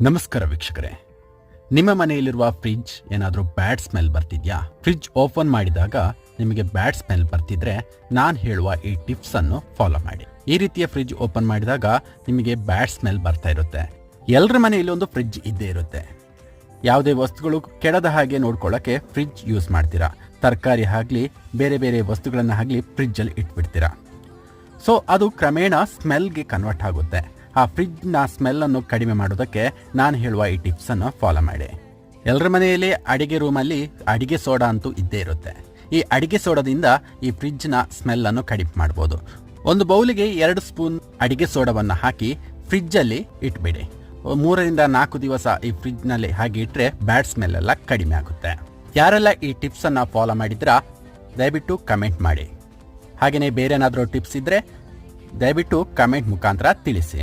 ನಮಸ್ಕಾರ ವೀಕ್ಷಕರೇ. ನಿಮ್ಮ ಮನೆಯಲ್ಲಿರುವ ಫ್ರಿಡ್ಜ್ ಏನಾದರೂ ಬ್ಯಾಡ್ ಸ್ಮೆಲ್ ಬರ್ತಿದ್ಯಾ? ಫ್ರಿಡ್ಜ್ ಓಪನ್ ಮಾಡಿದಾಗ ನಿಮಗೆ ಬ್ಯಾಡ್ ಸ್ಮೆಲ್ ಬರ್ತಿದ್ರೆ ನಾನು ಹೇಳುವ ಈ ಟಿಪ್ಸ್ ಅನ್ನು ಫಾಲೋ ಮಾಡಿ. ಈ ರೀತಿಯ ಫ್ರಿಡ್ಜ್ ಓಪನ್ ಮಾಡಿದಾಗ ನಿಮಗೆ ಬ್ಯಾಡ್ ಸ್ಮೆಲ್ ಬರ್ತಾ ಇರುತ್ತೆ. ಎಲ್ಲರ ಮನೆಯಲ್ಲಿ ಒಂದು ಫ್ರಿಡ್ಜ್ ಇದ್ದೇ ಇರುತ್ತೆ. ಯಾವುದೇ ವಸ್ತುಗಳು ಕೆಡದ ಹಾಗೆ ನೋಡ್ಕೊಳ್ಳೋಕೆ ಫ್ರಿಡ್ಜ್ ಯೂಸ್ ಮಾಡ್ತೀರಾ? ತರಕಾರಿ ಆಗಲಿ ಬೇರೆ ಬೇರೆ ವಸ್ತುಗಳನ್ನು ಆಗಲಿ ಫ್ರಿಡ್ಜಲ್ಲಿ ಇಟ್ಬಿಡ್ತೀರಾ? ಸೊ, ಅದು ಕ್ರಮೇಣ ಸ್ಮೆಲ್ಗೆ ಕನ್ವರ್ಟ್ ಆಗುತ್ತೆ. ಆ ಫ್ರಿಡ್ಜ್ನ ಸ್ಮೆಲ್ಲನ್ನು ಕಡಿಮೆ ಮಾಡೋದಕ್ಕೆ ನಾನು ಹೇಳುವ ಈ ಟಿಪ್ಸನ್ನು ಫಾಲೋ ಮಾಡಿ. ಎಲ್ಲರ ಮನೆಯಲ್ಲಿ ಅಡಿಗೆ ರೂಮಲ್ಲಿ ಅಡಿಗೆ ಸೋಡಾ ಅಂತೂ ಇದ್ದೇ ಇರುತ್ತೆ. ಈ ಅಡಿಗೆ ಸೋಡಾದಿಂದ ಈ ಫ್ರಿಡ್ಜ್ನ ಸ್ಮೆಲ್ಲನ್ನು ಕಡಿಮೆ ಮಾಡ್ಬೋದು. ಒಂದು ಬೌಲಿಗೆ ಎರಡು ಸ್ಪೂನ್ ಅಡಿಗೆ ಸೋಡಾವನ್ನು ಹಾಕಿ ಫ್ರಿಡ್ಜಲ್ಲಿ ಇಟ್ಬಿಡಿ. ಮೂರರಿಂದ ನಾಲ್ಕು ದಿವಸ ಈ ಫ್ರಿಡ್ಜ್ನಲ್ಲಿ ಹಾಗೆ ಇಟ್ಟರೆ ಬ್ಯಾಡ್ ಸ್ಮೆಲ್ ಎಲ್ಲ ಕಡಿಮೆ ಆಗುತ್ತೆ. ಯಾರೆಲ್ಲ ಈ ಟಿಪ್ಸನ್ನು ಫಾಲೋ ಮಾಡಿದ್ರಾ, ದಯವಿಟ್ಟು ಕಮೆಂಟ್ ಮಾಡಿ. ಹಾಗೆಯೇ ಬೇರೆ ಏನಾದರೂ ಟಿಪ್ಸ್ ಇದ್ದರೆ ದಯವಿಟ್ಟು ಕಮೆಂಟ್ ಮುಖಾಂತರ ತಿಳಿಸಿ.